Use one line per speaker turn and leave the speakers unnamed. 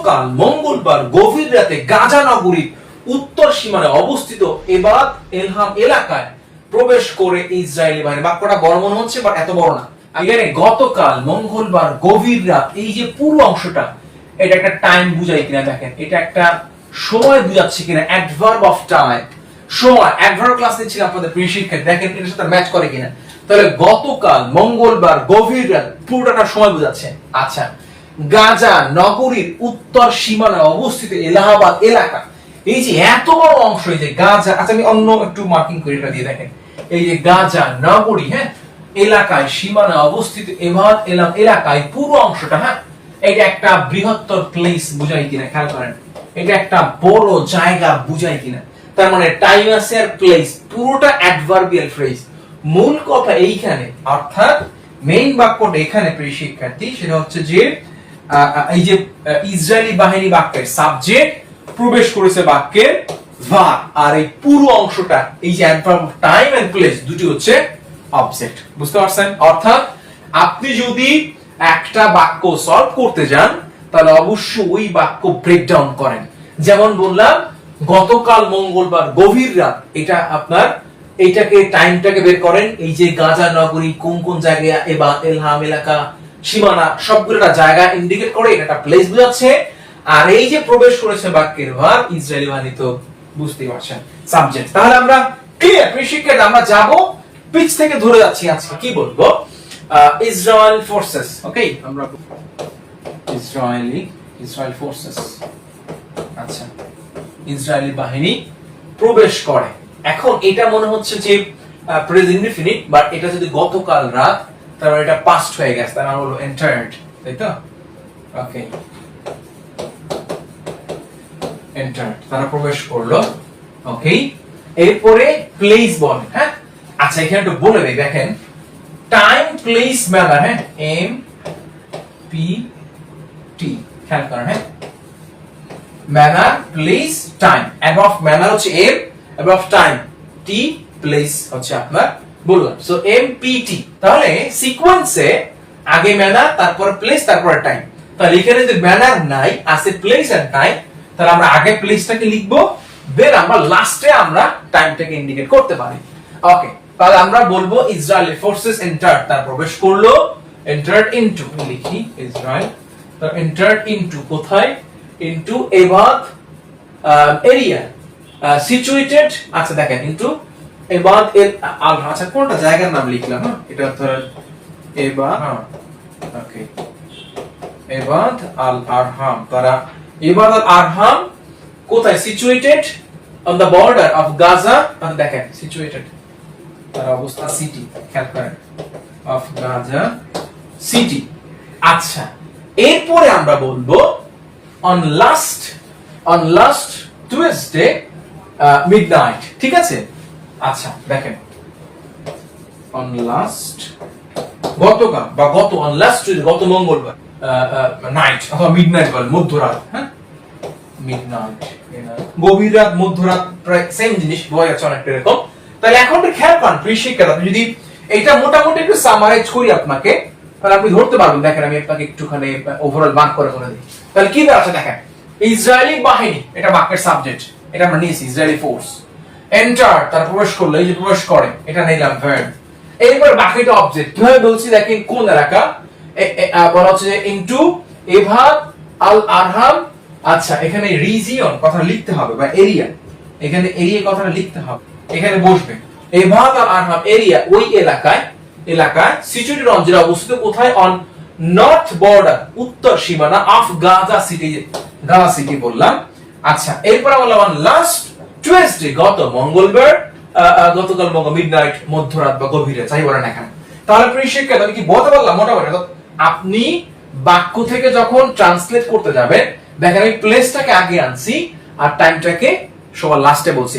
গতকাল মঙ্গলবার গভীর রাতে গাজা নগরীর উত্তর সীমানায় অবস্থিত এবাদ এলহাম এলাকায় প্রবেশ করে ইসরায়েলি বাহিনী বাক্যটা বড় মনে হচ্ছে বাট এত বড় না। এখানে গতকাল মঙ্গলবার গভীর রাত এই যে পুরো অংশটা, এটা একটা টাইম বুঝাই কিনা দেখেন। এটা একটা সময় বুঝাচ্ছে কিনা অ্যাডভার্ব অফ টাইম সময় অ্যাডভার্ব ক্লাস নিচ্ছিলাম আপনাদের প্রিয় শিক্ষার্থী, দেখেন এটার সাথে ম্যাচ করে কিনা। তাহলে গতকাল মঙ্গলবার গভীর রাত পুরোটা সময় বুঝাচ্ছে। আচ্ছা গাজা নগরীর উত্তর সীমানায় অবস্থিত এলাহাবাদ এলাকা। এই যে এত বড় অংশ, এই যে গাজা আচ্ছা আমি অন্য একটু মার্কিং করে এটা দিয়ে দেখেন। এই যে গাজা নগরী হ্যাঁ এলাকায়, সীমানায় অবস্থিত এভাদ এলাম এলাকায় পুরো অংশটা হ্যাঁ এটা একটা বৃহত্তর প্লেস বুঝাই কিনা, খেয়াল করেন। এটা একটা বড় জায়গা বুঝাই কিনা। তার মানে টাইম আছে প্লেস পুরোটা অ্যাডভার্বিয়াল ফ্রেজ মূল কথা এইখানে, অর্থাৎ মেইন বাক্যটা এখানে প্রিয় শিক্ষার্থী, সেটা হচ্ছে যে এই যে ইসরায়েলি বাহিনী বাক্যের সাবজেক্ট প্রবেশ করেছে বাক্যের ভার। আর এই পুরো অংশটা, এই যে অ্যাডভার্ব টাইম এন্ড প্লেস দুটি হচ্ছে অবজেক্ট বুঝতে পারছেন? অর্থাৎ, আপনি যদি একটা বাক্য সলভ করতে যান, তাহলে অবশ্যই ওই বাক্য ব্রেকডাউন করেন। যেমন বললাম, গতকাল মঙ্গলবার গভীর রাত, এটা আপনার, এইটাকে টাইমটাকে বের করেন, এই যে গাজা নগরী কোন কোন জায়গায়, এবার এলহাম এলাকা সীমানা সবগুলো একটা জায়গা ইন্ডিকেট করে এটা একটা প্লেস বোঝাচ্ছে। আর এই যে প্রবেশ করেছে বাক্যের ভার ইসরায়েলি বাহিনী তো বুঝতেই পারছেন সাবজেক্ট তাহলে আমরা ক্লিয়ার শিক্ষার্থী আমরা যাব পিচ থেকে ধরে যাচ্ছি আজকে। কি বলব? ইসরায়েল ফোর্সেস ওকে আমরা ইসরায়েলি ইসরায়েল ফোর্সেস আচ্ছা ইসরায়েলি বাহিনী প্রবেশ করে। এখন এটা মনে হচ্ছে যে প্রেজেন্ট ইনফিনিট বাট এটা যদি গতকাল রাত তারপর এটা পাস্ট হয়ে গেছে, তার মানে হলো এন্টার্ড তাই তো? ওকে এন্টার্ড তারা প্রবেশ করল। ওকে এরপরে প্লেস বলে হ্যাঁ? আচ্ছা এখানে একটু বলে দেই, দেখেন। টাইম প্লেস ম্যানার হ্যাঁ? এম পি টি খেয়াল করেন হ্যাঁ? Manner place time above manner হচ্ছে M above time T place হচ্ছে আপনার বললাম। সো এম পি টি তাহলে সিকোয়েন্সে আগে ম্যানার তারপর প্লেস তারপর টাইম তাহলে এখানে যদি ম্যানার নাই প্লেস এন্ড টাইম তাহলে আমরা আগে প্লেসটাকে লিখব দেন আমরা লাস্টে আমরা টাইমটাকে ইন্ডিকেট করতে পারি। ওকে তাহলে আমরা বলব ফোর্সেস তার প্রবেশ করল এন্টার্ড ইনটু লিখি ইসরায়েল তার এন্টার্ড ইনটু কোথায়? ইনটু এবাদ এরিয়া সিচুয়েটেড আচ্ছা দেখেন ইনটু এবাদ এর আল আচ্ছা কোনটা? জায়গার নাম লিখলাম হ্যাঁ? এটা ধরেন এবাদ হ্যাঁ। ওকে। এবাদ আল আরহাম তারা এবাদ আল আরহাম কোথায়? Situated on the border of Gaza মানে দেখেন সিচুয়েটেড তার অবস্থা সিটি খেয়াল করেন অফ গাজা সিটি আচ্ছা এরপরে আমরা বলব on last on last Tuesday midnight ঠিক আছে? আচ্ছা দেখেন। অন লাস্ট গতকাল বা গত অন লাস্ট গত মঙ্গলবার নাইট অথবা বলে মধ্যরাত হ্যাঁ? গভীর রাত, মধ্যরাত, প্রায় সেম জিনিস অনেকটা এরকম। তাহলে এখন একটু খেয়াল আপনি যদি এটা মোটামুটি একটু সামারাইজ করি আপনাকে, তাহলে আপনি ধরতে পারবেন, দেখেন আমি আপনাকে একটুখানি ওভারঅল মার্ক করে বলে দিই। তাহলে কি আছে দেখেন? ইসরায়েলি বাহিনী, এটা বাক্যের সাবজেক্ট এটা আমরা নিয়েছি, ইসরায়েলি ফোর্স এন্টার তারা প্রবেশ করল, এই যে প্রবেশ করে, এটা নিলাম ভার্ব এরপর বাকিটা অবজেক্ট কীভাবে বলছি, দেখেন কোন এলাকা? বলা হচ্ছে যে ইনটু এভাদ আল আরহাম আচ্ছা এখানে রিজিয়ন কথা লিখতে হবে, বা এরিয়া এখানে এরিয়া কথাটা লিখতে হবে, এখানে বসবে। এভাদ আল আরহাম এরিয়া ওই এলাকায় এলাকায় সিচুয়েটেড যেটা অবস্থিত কোথায়? অন নর্থ বর্ডার উত্তর সীমানা of Gaza city Gaza city বললাম। আচ্ছা এরপর বললাম লাস্ট টুয়েসডে গত মঙ্গলবার গতকাল মঙ্গল মিডনাইট মধ্যরাত বা গভীরে, যাই বলেন এখানে তাহলে প্রিয় আমি কি বলতে পারলাম? মোটামুটি আপনি বাক্য থেকে যখন ট্রান্সলেট করতে যাবেন, দেখেন আমি প্লেসটাকে আগে আনছি, আর টাইমটাকে সবার লাস্টে বলছি।